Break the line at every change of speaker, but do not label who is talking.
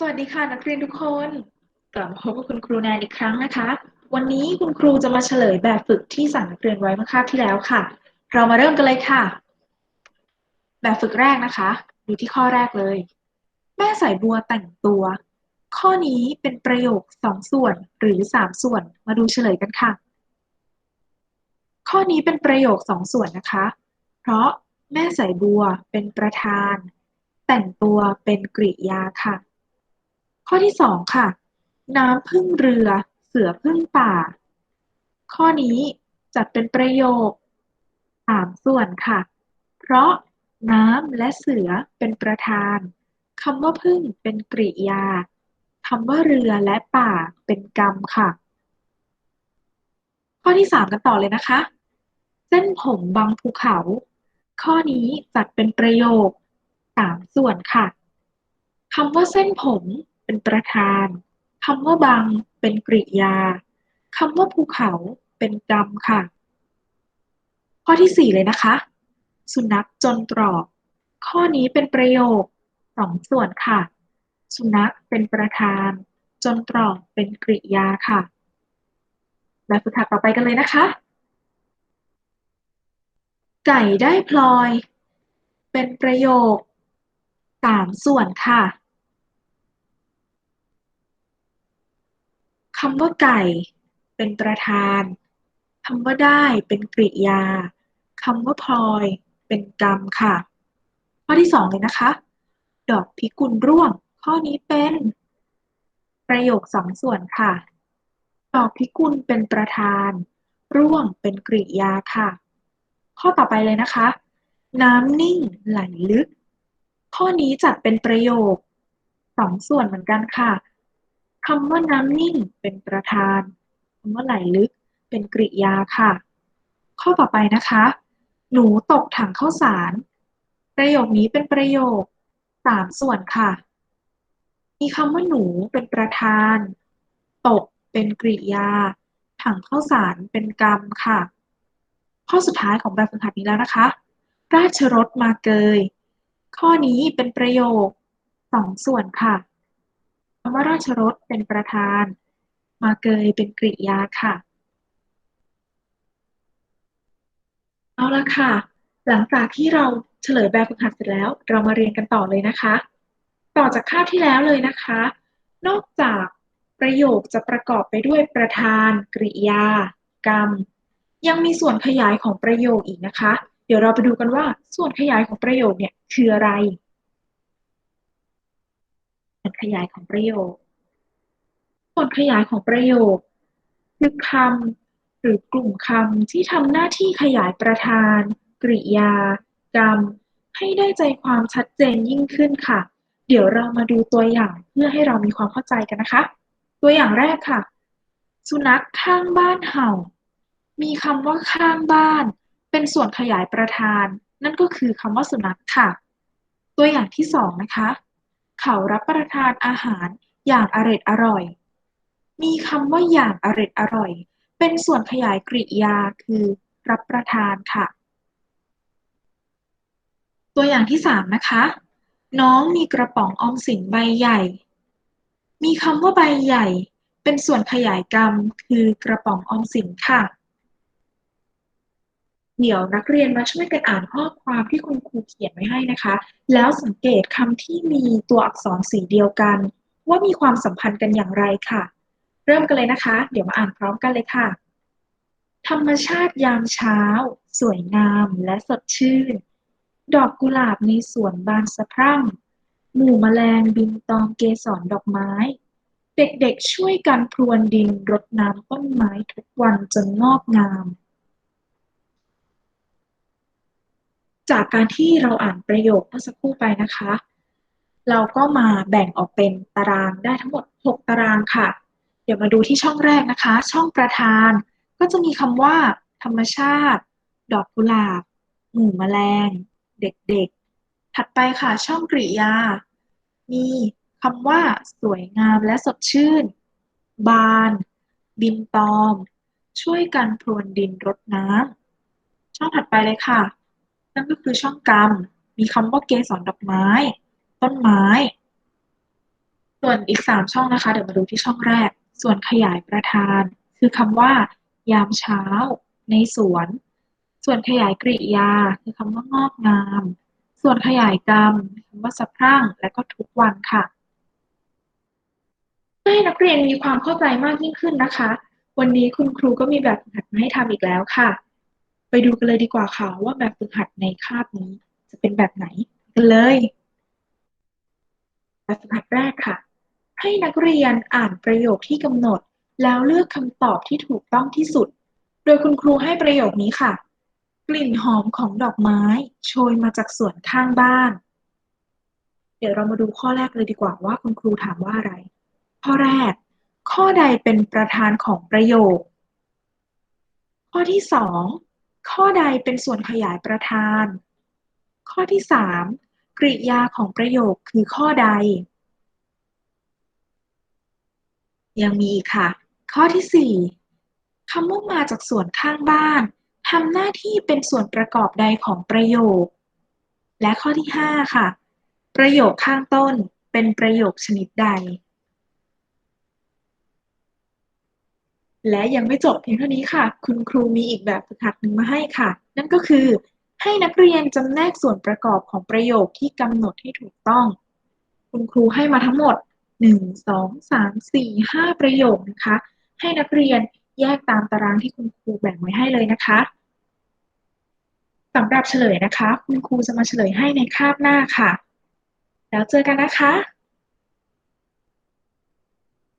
สวัสดีค่ะนักเรียนทุกคน กลับมาพบกับคุณครูแนนอีกครั้งนะคะ วันนี้คุณครูจะมาเฉลยแบบฝึกที่สั่งนักเรียนไว้เมื่อคาบที่แล้วค่ะ เรามาเริ่มกันเลยค่ะ แบบฝึกแรกนะคะดูที่ข้อแรกเลย แม่สายบัวแต่งตัว ข้อนี้เป็นประโยคสองส่วนหรือสามส่วนมาดูเฉลยกันค่ะ ข้อนี้เป็นประโยคสองส่วนนะคะ เพราะแม่สายบัวเป็นประธาน แต่งตัวเป็นกริยาค่ะ ข้อที่สองค่ะ น้ำพึ่งเรือ เสือพึ่งป่า ข้อนี้จัดเป็นประโยคสามส่วนค่ะ เพราะน้ำและเสือเป็นประธานคำว่าพึ่งเป็นกริยาคำว่าเรือและป่าเป็นกรรมค่ะ ข้อที่สามกันต่อเลยนะคะ เส้นผมบางภูเขา ข้อนี้จัดเป็นประโยคสามส่วนค่ะคำว่าเส้นผม เป็นประธานคำว่าบัง เป็นกริยาคำว่าภูเขาเป็นกรรมค่ะ ข้อที่สี่เลยนะคะ สุนัขจนตรอก ข้อนี้เป็นประโยคสองส่วนค่ะ สุนัขเป็นประธาน จนตรอกเป็นกริยาค่ะแบบฝึกหัดต่อไปกันเลยนะคะ ไก่ได้พลอย เป็นประโยคสามส่วนค่ะำว่าไก่ เป็นประธานคำว่าได้เป็นกริยาคำว่าพลอย เป็นกรรมค่ะ ข้อที่สองเลยนะคะ ดอกพิกุลร่วง ข้อนี้เป็น ประโยคสองส่วนค่ะ ดอกพิกุลเป็นประธาน ร่วงเป็นกริยาค่ะ ข้อต่อไปเลยนะคะ น้ำนิ่งไหลลึก ข้อนี้จัดเป็นประโยคสองส่วนเหมือนกันค่ะ คำว่าน้ำนิ่งเป็นประธานคำว่าไหลลึกเป็นกริยาค่ะ ข้อต่อไปนะคะ หนูตกถังข้าวสาร ประโยคนี้เป็นประโยคสามส่วนค่ะ มีคำว่าหนูเป็นประธาน ตกเป็นกริยา ถังข้าวสารเป็นกรรมค่ะ ข้อสุดท้ายของแบบฝึกหัดนี้แล้วนะคะ ราชรถมาเกย ข้อนี้เป็นประโยคสองส่วนค่ะำว่าราชรถเป็นประธาน มาเกยเป็นกริยาค่ะ เอาละค่ะ หลังจากที่เราเฉลยแบบฝึกหัดเสร็จแล้ว เรามาเรียนกันต่อเลยนะคะ ต่อจากคาบที่แล้วเลยนะคะ นอกจากประโยคจะประกอบไปด้วยประธาน กริยา กรรม ยังมีส่วนขยายของประโยคอีกนะคะ เดี๋ยวเราไปดูกันว่าส่วนขยายของประโยคเนี่ยคืออะไร ขยายของประโยค ผลขยายของประโยค คือคำหรือกลุ่มคำที่ทำหน้าที่ขยายประธาน กริยา กรรม ให้ได้ใจความชัดเจนยิ่งขึ้นค่ะ เดี๋ยวเรามาดูตัวอย่างเพื่อให้เรามีความเข้าใจกันนะคะ ตัวอย่างแรกค่ะ สุนัขข้างบ้านเห่า มีคำว่าข้างบ้าน เป็นส่วนขยายประธาน นั่นก็คือคำว่าสุนัขค่ะ ตัวอย่างที่สองนะคะ เขารับประทานอาหารอย่างอร็ดอร่อย มีคำว่าอย่างอร็ดอร่อย เป็นส่วนขยายกริยาคือ รับประทานค่ะ ตัวอย่างที่สามนะคะ น้องมีกระป๋องออมสินใบใหญ่ มีคำว่าใบใหญ่ เป็นส่วนขยายกรรมคือกระป๋องออมสินค่ะ เดี๋ยวนักเรียนมาช่วยกันอ่านข้อความที่คุณครูเขียนไว้ให้นะคะ แล้วสังเกตคำที่มีตัวอักษรสีเดียวกัน ว่ามีความสัมพันธ์กันอย่างไรค่ะ เริ่มกันเลยนะคะ เดี๋ยวมาอ่านพร้อมกันเลยค่ะ ธรรมชาติยามเช้า สวยงามและสดชื่น ดอกกุหลาบในสวนบานสะพรั่ง หมู่แมลงบินตอมเกสรดอกไม้ เด็กๆช่วยกันพรวนดินรดน้ำต้นไม้ทุกวันจนงอกงาม จากการที่เราอ่านประโยคเมื่อสักครู่ไปนะคะ เราก็มาแบ่งออกเป็นตารางได้ทั้งหมด 6 ตารางค่ะ เดี๋ยวมาดูที่ช่องแรกนะคะ ช่องประธาน ก็จะมีคำว่า ธรรมชาติ ดอกกุหลาบ หมู่แมลง เด็กๆ ถัดไปค่ะ ช่องกริยา มีคำว่า สวยงามและสดชื่น บาน บินตอม ช่วยกันพรวนดินรดน้ำช่องถัดไปเลยค่ะ นั่นก็คือช่องกรรม มีคำว่าเกสรดอกไม้ ต้นไม้ ส่วนอีกสามช่องนะคะ เดี๋ยวมาดูที่ช่องแรก ส่วนขยายประธาน คือคำว่า ยามเช้า ในสวน ส่วนขยายกริยา คือคำว่างอกงาม ส่วนขยายกรรมคำว่าสะพรั่ง และก็ทุกวันค่ะให้นักเรียนมีความเข้าใจมากยิ่งขึ้นนะคะ วันนี้คุณครูก็มีแบบฝึกหัดมาให้ทำอีกแล้วค่ะ ไปดูกันเลยดีกว่าค่ะว่าแบบฝึกหัดในคาบนี้ จะเป็นแบบไหนกันเลย แบบฝึกหัดแรกค่ะ ให้นักเรียนอ่านประโยคที่กำหนด แล้วเลือกคำตอบที่ถูกต้องที่สุด โดยคุณครูให้ประโยคนี้ค่ะ กลิ่นหอมของดอกไม้โชยมาจากสวนข้างบ้าน เดี๋ยวเรามาดูข้อแรกเลยดีกว่าว่าคุณครูถามว่าอะไร ข้อแรก ข้อใดเป็นประธานของประโยค ข้อที่สอง ข้อใดเป็นส่วนขยายประธาน ข้อที่สามกริยาของประโยคคือข้อใด ยังมีค่ะ ข้อที่สี่คำว่ามาจากส่วนข้างบ้านทำหน้าที่เป็นส่วนประกอบใดของประโยค และข้อที่ห้าค่ะ ประโยคข้างต้นเป็นประโยคชนิดใด และยังไม่จบเพียงเท่านี้ค่ะ คุณครูมีอีกแบบฝึกหัดหนึ่งมาให้ค่ะ นั่นก็คือ ให้นักเรียนจำแนกส่วนประกอบของประโยคที่กำหนดให้ถูกต้อง คุณครูให้มาทั้งหมด 1 2 3 4 5 ประโยคนะคะ ให้นักเรียนแยกตามตารางที่คุณครูแบ่งไว้ให้เลยนะคะสำหรับเฉลยนะคะ คุณครูจะมาเฉลยให้ในคาบหน้าค่ะ แล้วเจอกันนะคะ